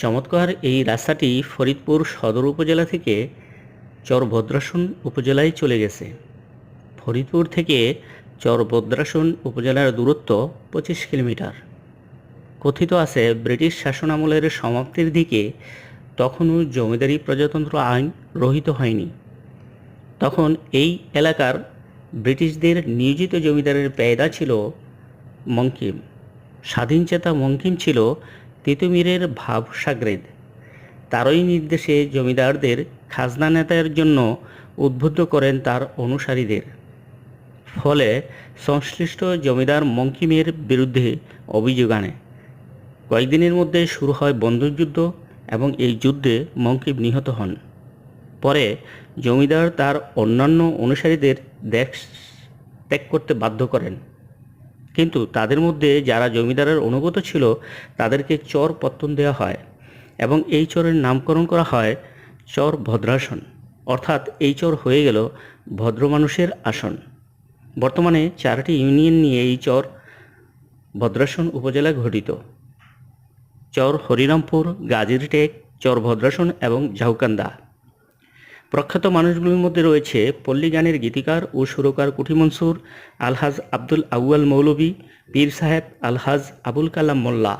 চমৎকার এই রাস্তাটি ফরিদপুর সদর উপজেলা থেকে চরভদ্রাসন উপজেলায় চলে গেছে। ফরিদপুর থেকে চরভদ্রাসন উপজেলার দূরত্ব পঁচিশ কিলোমিটার। কথিত আছে, ব্রিটিশ শাসনামলের সমাপ্তির দিকে তখনও জমিদারি প্রজাতন্ত্র আইন রহিত হয়নি। তখন এই এলাকার ব্রিটিশদের নিয়োজিত জমিদারের পেয়দা ছিল মঙ্কিম। স্বাধীনচেতা মঙ্কিম ছিল তিতুমিরের ভাব সাগরেদ। তারই নির্দেশে জমিদারদের খাজনা নেতার জন্য উদ্বুদ্ধ করেন তার অনুসারীদের। ফলে সংশ্লিষ্ট জমিদার মঙ্কিমের বিরুদ্ধে অভিযোগ আনে। কয়েকদিনের মধ্যে শুরু হয় বন্দুকযুদ্ধ এবং এই যুদ্ধে মঙ্কিম নিহত হন। পরে জমিদার তার অন্যান্য অনুসারীদের দেশ ত্যাগ করতে বাধ্য করেন। কিন্তু তাদের মধ্যে যারা জমিদারের অনুগত ছিল, তাদেরকে চর পত্তন দেওয়া হয় এবং এই চরের নামকরণ করা হয় চর ভদ্রাসন। অর্থাৎ এই চর হয়ে গেল ভদ্র মানুষের আসন। বর্তমানে চারটি ইউনিয়ন নিয়ে এই চর ভদ্রাসন উপজেলা গঠিত। চর হরিরামপুর গাজীরটেক চর ভদ্রাসন এবং ঝাউকান্দা। প্রখ্যাত মানুষগুলির মধ্যে রয়েছে পল্লী গানের গীতিকার ও সুরকার কুঠি মনসুর, আলহাজ আব্দুল আউয়াল মৌলভী, পীর সাহেব আলহাজ আবুল কালাম মোল্লা।